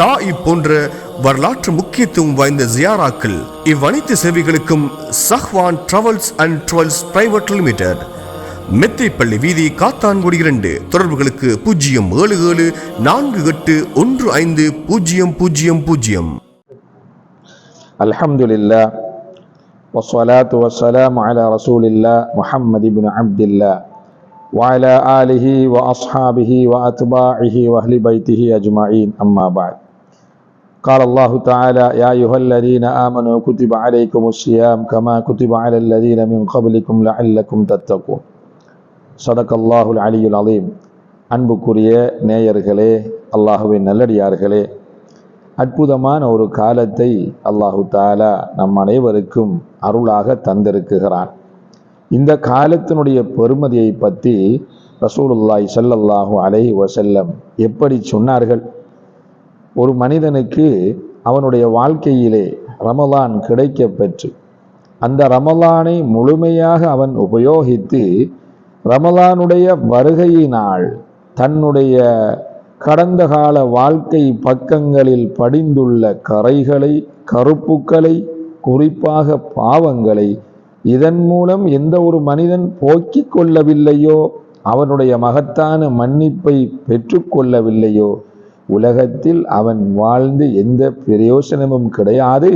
தாய் போன்ற வரலாற்று முக்கியத்துவம் வாய்ந்த ஜியாராக்கள் இவ்வனைத்து சேவைகளுக்கும் Sahwan travels and டுவல்ஸ் private limited மெத்தைப்பள்ளி வீதி காத்தான்குடி இரண்டு தொடர்புகளுக்கு பூஜ்ஜியம் ஏழு ஏழு நான்கு எட்டு ஒன்று ஐந்து பூஜ்ஜியம் பூஜ்ஜியம் பூஜ்ஜியம் الحمد لله والصلاة والسلام على رسول الله محمد بن عبد الله وعلى آله وأصحابه وأتباعه وأهل بيته أجمعين أما بعد قال الله تعالى يا أيها الذين آمنوا كتب عليكم الصيام كما كتب على الذين من قبلكم لعلكم تتقون صدق الله العلي العظيم அன்புக்குரிய நேயர்களே அல்லாஹுவின் நல்லடியார்களே அற்புதமான ஒரு காலத்தை அல்லாஹு தாலா நம் அனைவருக்கும் அருளாக தந்திருக்குகிறான் இந்த காலத்தினுடைய பெருமதியை பற்றி ரசூலுல்லாய் ஸல்லல்லாஹு அலைஹி வஸல்லம் எப்படி சொன்னார்கள் ஒரு மனிதனுக்கு அவனுடைய வாழ்க்கையிலே ரமலான் கிடைக்க பெற்று அந்த ரமலானை முழுமையாக அவன் உபயோகித்து ரமலானுடைய வருகையினால் தன்னுடைய கடந்த கால வாழ்க்கை பக்கங்களில் படிந்துள்ள கரைகளை கருப்புக்களை குறிப்பாக பாவங்களை இதன் மூலம் எந்த ஒரு மனிதன் போக்கிக் கொள்ளவில்லையோ அவனுடைய மகத்தான மன்னிப்பை பெற்றுக்கொள்ளவில்லையோ உலகத்தில் அவன் வாழ்ந்து எந்த பிரயோசனமும் கிடையாது.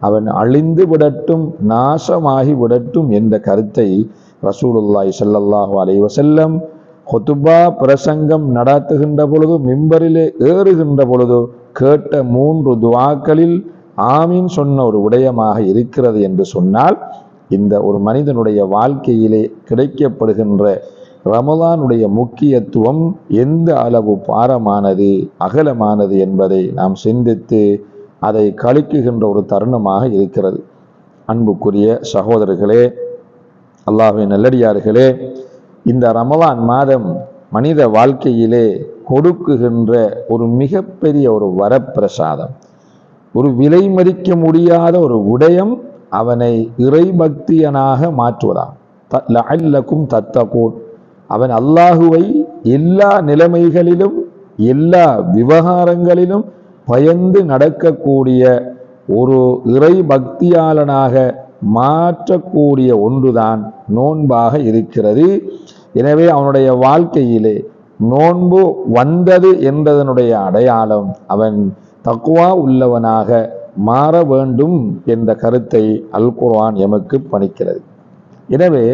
அவன் அழிந்து விடட்டும் நாசமாகி விடட்டும் என்ற கருத்தை ரசூலுல்லாய் சல்லல்லாஹு அலைவசல்லம் வஸல்லம் பிரசங்கம் நடத்துகின்ற பொழுது மிம்பரிலே ஏறுகின்ற பொழுது கேட்ட மூன்று துவாக்களில் ஆமீன் சொன்ன ஒரு விடயமாக இருக்கிறது என்று சொன்னால் இந்த ஒரு மனிதனுடைய வாழ்க்கையிலே கிடைக்கப்படுகின்ற ரமலானுடைய முக்கியத்துவம் எந்த அளவு பாரமானது அகலமானது என்பதை நாம் சிந்தித்து அதை கழிக்குகின்ற ஒரு தருணமாக இருக்கிறது. அன்புக்குரிய சகோதரர்களே அல்லாஹின் நல்லடியார்களே இந்த ரமலான் மாதம் மனித வாழ்க்கையிலே கொடுக்குகின்ற ஒரு மிகப்பெரிய ஒரு வரப்பிரசாதம். ஒரு விலை மறிக்க முடியாத ஒரு விடயம் அவனை இறைபக்தியனாக மாற்றுவதாம். த- அவன் அல்லாஹுவை எல்லா நிலைமைகளிலும் எல்லா விவகாரங்களிலும் பயந்து நடக்கக்கூடிய ஒரு இறை பக்தியாளனாக மாற்றக்கூடிய ஒன்றுதான் நோன்பாக இருக்கிறது. எனவே அவனுடைய வாழ்க்கையிலே நோன்பு வந்தது என்பதனுடைய அடையாளம் அவன் தக்குவா உள்ளவனாக மாற வேண்டும் என்ற கருத்தை அல் குர்வான் எமக்கு பணிக்கிறது. எனவே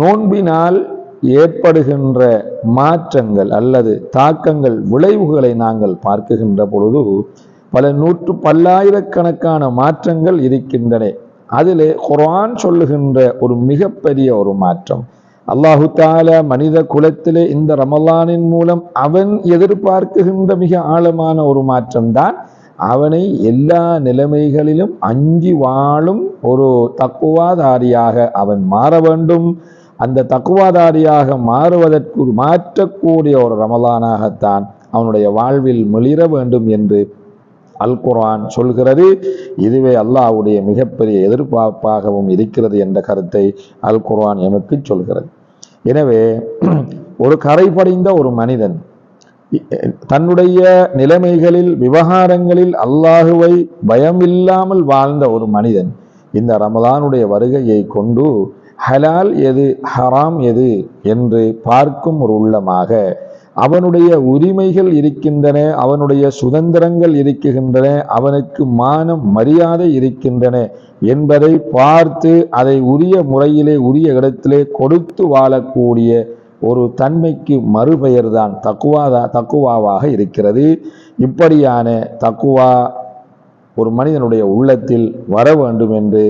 நோன்பினால் ஏற்படுகின்ற மாற்றங்கள் அல்லது தாக்கங்கள் விளைவுகளை நாங்கள் பார்க்குகின்ற பொழுது பல நூற்று பல்லாயிரக்கணக்கான மாற்றங்கள் இருக்கின்றன. அதிலே குரான் சொல்லுகின்ற ஒரு மிகப்பெரிய ஒரு மாற்றம். அல்லாஹு தாலா மனித குலத்திலே இந்த ரமலானின் மூலம் அவன் எதிர்பார்க்குகின்ற மிக ஆழமான ஒரு மாற்றம்தான். அவனை எல்லா நிலைமைகளிலும் அஞ்சி வாழும் ஒரு தக்குவாதாரியாக அவன் மாற வேண்டும். அந்த தக்குவாதாரியாக மாறுவதற்கு மாற்றக்கூடிய ஒரு ரமலானாகத்தான் அவனுடைய வாழ்வில் மிளிர வேண்டும் என்று அல் குரான் சொல்கிறது. இதுவே அல்லாஹ்வுடைய மிகப்பெரிய எதிர்பார்ப்பாகவும் இருக்கிறது என்ற கருத்தை அல் குரான் எமக்கு சொல்கிறது. எனவே ஒரு கரை படிந்த ஒரு மனிதன் தன்னுடைய நிலைமைகளில் விவகாரங்களில் அல்லாஹுவை பயமில்லாமல் வாழ்ந்த ஒரு மனிதன் இந்த ரமலானுடைய வருகையை கொண்டு ஹலால் எது? ஹராம் எது? என்று பார்க்கும் ஒரு உள்ளமாக அவனுடைய உரிமைகள் இருக்கின்றன அவனுடைய சுதந்திரங்கள் இருக்கின்றன அவனுக்கு மானம் மரியாதை இருக்கின்றன என்பதை பார்த்து அதை உரிய முறையிலே உரிய இடத்திலே கொடுத்து வாழக்கூடிய ஒரு தன்மைக்கு மறுபெயர் தான் தக்குவாதா தக்குவாவாக இருக்கிறது. இப்படியான தக்குவா ஒரு மனிதனுடைய உள்ளத்தில் வர வேண்டும் என்று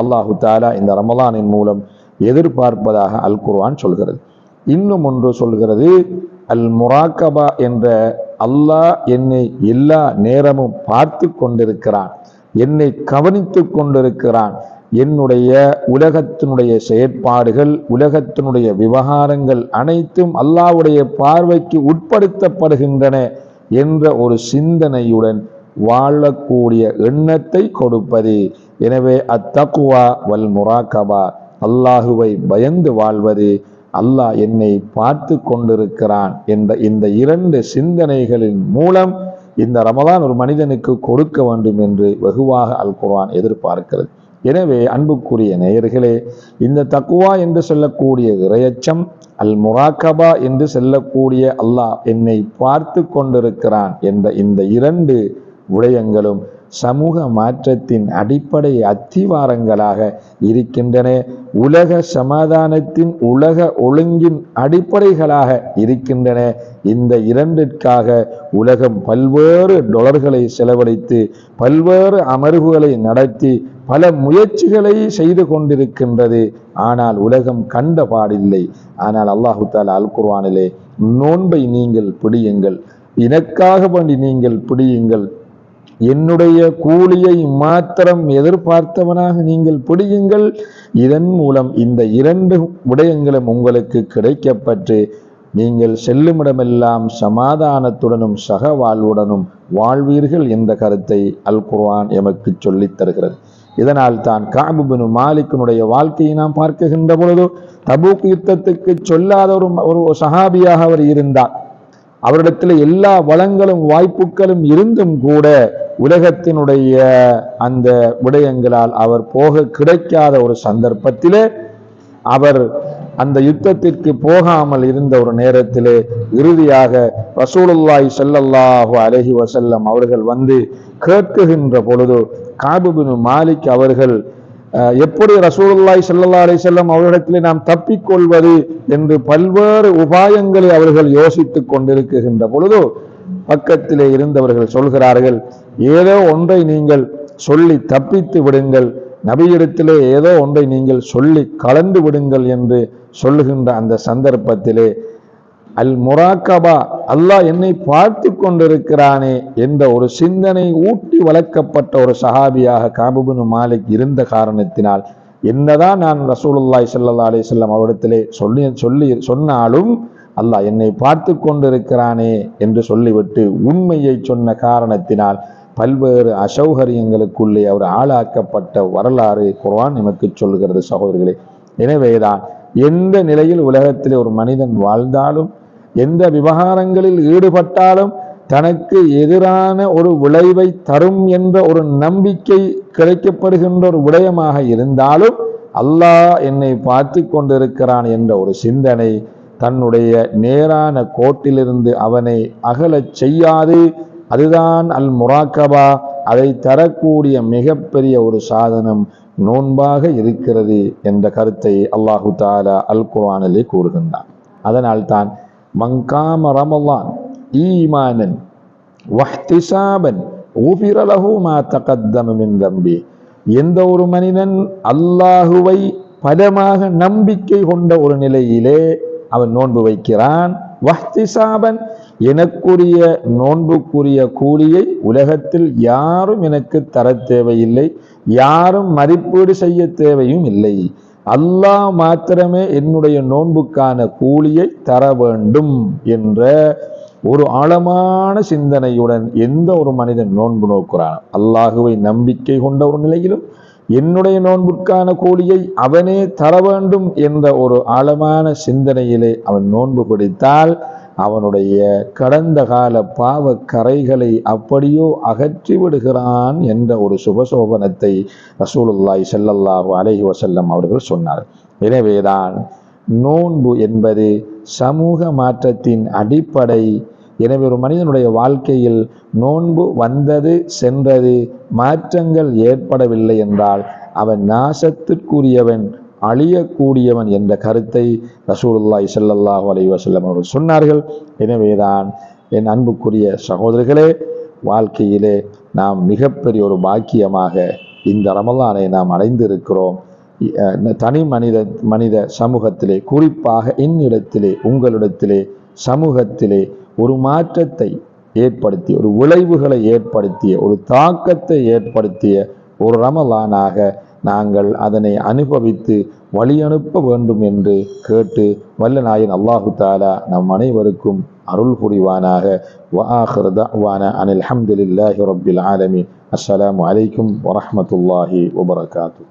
அல்லாஹு தாலா இந்த ரமலானின் மூலம் எதிர்பார்ப்பதாக அல் குர்வான் சொல்கிறது. இன்னும் ஒன்று சொல்கிறது அல் முராக்கபா என்ற அல்லாஹ் என்னை எல்லா நேரமும் பார்த்து கொண்டிருக்கிறான். என்னை கவனித்து கொண்டிருக்கிறான். என்னுடைய உலகத்தினுடைய செயற்பாடுகள் உலகத்தினுடைய விவகாரங்கள் அனைத்தும் அல்லாஹ்வுடைய பார்வைக்கு உட்படுத்தப்படுகின்றன என்ற ஒரு சிந்தனையுடன் வாழக்கூடிய எண்ணத்தை கொடுப்பது எனவே அத்தக்குவா வல் முராக்கபா. அல்லாஹுவை பயந்து வாழ்வது அல்லாஹ் என்னை பார்த்து கொண்டிருக்கிறான் என்ற இந்த இரண்டு சிந்தனைகளின் மூலம் இந்த ரமதான் ஒரு மனிதனுக்கு கொடுக்க வேண்டும் என்று வெகுவாக அல் குர்ஆன் எதிர்பார்க்கிறது. எனவே அன்புக்குரிய நேயர்களே இந்த தக்குவா என்று சொல்லக்கூடிய இரையச்சம் அல் முராக்கபா என்று சொல்லக்கூடிய அல்லாஹ் என்னை பார்த்து கொண்டிருக்கிறான் என்ற இந்த இரண்டு விடயங்களும் சமூக மாற்றத்தின் அடிப்படை அத்திவாரங்களாக இருக்கின்றன. உலக சமாதானத்தின் உலக ஒழுங்கின் அடிப்படைகளாக இருக்கின்றன. இந்த இரண்டிற்காக உலகம் பல்வேறு டொலர்களை செலவழித்து பல்வேறு அமர்வுகளை நடத்தி பல முயற்சிகளை செய்து கொண்டிருக்கின்றது. ஆனால் உலகம் கண்ட பாடில்லை. ஆனால் அல்லாஹு தாலா அல் குர்வானிலே நோன்பை நீங்கள் பிடியுங்கள். எனக்காக வேண்டி நீங்கள் பிடியுங்கள். என்னுடைய கூலியை மாத்திரம் எதிர்பார்த்தவனாக நீங்கள் பிடியுங்கள். இதன் மூலம் இந்த இரண்டு விடயங்களும் உங்களுக்கு கிடைக்கப்பட்டு நீங்கள் செல்லுமிடமெல்லாம் சமாதானத்துடனும் சக வாழ்வுடனும் வாழ்வீர்கள் என்ற கருத்தை அல் குர்ஆன் எமக்கு சொல்லித் தருகிறது. இதனால் தான் காபுபின் மாலிக்கினுடைய வாழ்க்கையை நாம் பார்க்குகின்ற பொழுது தபூக் யுத்தத்துக்கு சொல்லாத ஒரு ஒரு சஹாபியாக அவர் இருந்தார். அவரிடத்தில் எல்லா வளங்களும் வாய்ப்புகளும் இருந்தும் கூட உலகத்தினுடைய அந்த விடயங்களால் அவர் போக கிடைக்காத ஒரு சந்தர்ப்பத்திலே அவர் அந்த யுத்தத்திற்கு போகாமல் இருந்த ஒரு நேரத்திலே இறுதியாக ரசூலுல்லாய் செல்லல்லாஹு அலைஹி வசல்லம் அவர்கள் வந்து கேட்குகின்ற பொழுது காபுபின் மாலிக் அவர்கள் எப்படி ரசூலுல்லாஹி ஸல்லல்லாஹு அலி செல்லம் அவர்களிடத்திலே நாம் தப்பிக்கொள்வது என்று பல்வேறு உபாயங்களை அவர்கள் யோசித்துக் கொண்டிருக்கின்ற பொழுது பக்கத்திலே இருந்தவர்கள் சொல்கிறார்கள் ஏதோ ஒன்றை நீங்கள் சொல்லி தப்பித்து விடுங்கள் நபியிடத்திலே ஏதோ ஒன்றை நீங்கள் சொல்லி கலந்து விடுங்கள் என்று சொல்லுகின்ற அந்த சந்தர்ப்பத்திலே அல் முராக்கபா அல்லாஹ் என்னை பார்த்து கொண்டிருக்கிறானே என்ற ஒரு சிந்தனை ஊட்டி வளர்க்கப்பட்ட ஒரு சஹாபியாக காபுபின் மாலிக் இருந்த காரணத்தினால் என்னதான் நான் ரசூலுல்லாய் சல்லா அலி வஸல்லம் அவரிடத்திலே சொல்லி சொல்லி சொன்னாலும் அல்லாஹ் என்னை பார்த்து கொண்டிருக்கிறானே என்று சொல்லிவிட்டு உண்மையை சொன்ன காரணத்தினால் பல்வேறு அசௌகரியங்களுக்குள்ளே அவர் ஆளாக்கப்பட்ட வரலாறு குர்வான் நமக்கு சொல்கிறது சகோதரிகளே. எனவேதான் எந்த நிலையில் உலகத்திலே ஒரு மனிதன் வாழ்ந்தாலும் எந்த விவகாரங்களில் ஈடுபட்டாலும் தனக்கு எதிரான ஒரு விளைவை தரும் என்ற ஒரு நம்பிக்கை கிடைக்கப்படுகின்ற ஒரு விடயமாக இருந்தாலும் அல்லாஹ் என்னை பார்த்து கொண்டிருக்கிறான் என்ற ஒரு சிந்தனை தன்னுடைய நேரான கோட்டிலிருந்து அவனை அகலச் செய்யாது. அதுதான் அல் முராக்கபா. அதை தரக்கூடிய மிகப்பெரிய ஒரு சாதனம் நோன்பாக இருக்கிறது என்ற கருத்தை அல்லாஹு தாலா அல் குர்ஆனிலே கூறுகின்றான். அதனால் தான் மங்காம ரமலான் ஈமானன் வஹ்திசாபன் ஊபிர லஹு மா கத்தமமின் தம்பி எந்த ஒரு மனிதன் அல்லாஹுவை பலமாக நம்பிக்கை கொண்ட ஒரு நிலையிலே அவன் நோன்பு வைக்கிறான். வஹ்திசாபன் எனக்குரிய நோன்புக்குரிய கூலியை உலகத்தில் யாரும் எனக்கு தர தேவையில்லை யாரும் மதிப்பீடு செய்ய தேவையும் இல்லை. அல்லாஹ் மாத்திரமே என்னுடைய நோன்புக்கான கூலியை தர வேண்டும் என்ற ஒரு ஆழமான சிந்தனையுடன் எந்த ஒரு மனிதன் நோன்பு நோக்கிறான்? அல்லாஹுவை நம்பிக்கை கொண்ட ஒரு நிலையிலும் என்னுடைய நோன்புக்கான கூலியை அவனே தர வேண்டும் என்ற ஒரு ஆழமான சிந்தனையிலே அவன் நோன்பு பிடித்தால் அவனுடைய கடந்த கால பாவ கரைகளை அப்படியோ அகற்றி விடுகிறான் என்ற ஒரு சுபசோபனத்தை ரசூலுல்லாய் செல்லல்லாஹு அலஹி வசல்லம் அவர்கள் சொன்னார். எனவேதான் நோன்பு என்பது சமூக மாற்றத்தின் அடிப்படை. எனவே ஒரு மனிதனுடைய வாழ்க்கையில் நோன்பு வந்தது சென்றது மாற்றங்கள் ஏற்படவில்லை என்றால் அவன் நாசத்திற்குரியவன் அழியக்கூடியவன் என்ற கருத்தை ரசூலுல்லாஹி ஸல்லல்லாஹு அலி வசல்லம் அவர்கள் சொன்னார்கள். எனவேதான் என் அன்புக்குரிய சகோதரர்களே வாழ்க்கையிலே நாம் மிகப்பெரிய ஒரு பாக்கியமாக இந்த ரமலானை நாம் அடைந்திருக்கிறோம். தனி மனித மனித சமூகத்திலே குறிப்பாக என்னிடத்திலே உங்களிடத்திலே சமூகத்திலே ஒரு மாற்றத்தை ஏற்படுத்திய ஒரு விளைவுகளை ஏற்படுத்திய ஒரு தாக்கத்தை ஏற்படுத்திய ஒரு ரமலானாக நாங்கள் அதனை அனுபவித்து வழியனுப்ப வேண்டும் என்று கேட்டு வல்ல நாயன் அல்லாஹு தாலா நம் அனைவருக்கும் அருள் புரிவானாக وآخر دعوانا أن الحمد لله رب العالمين السلام عليكم ورحمة الله وبركاته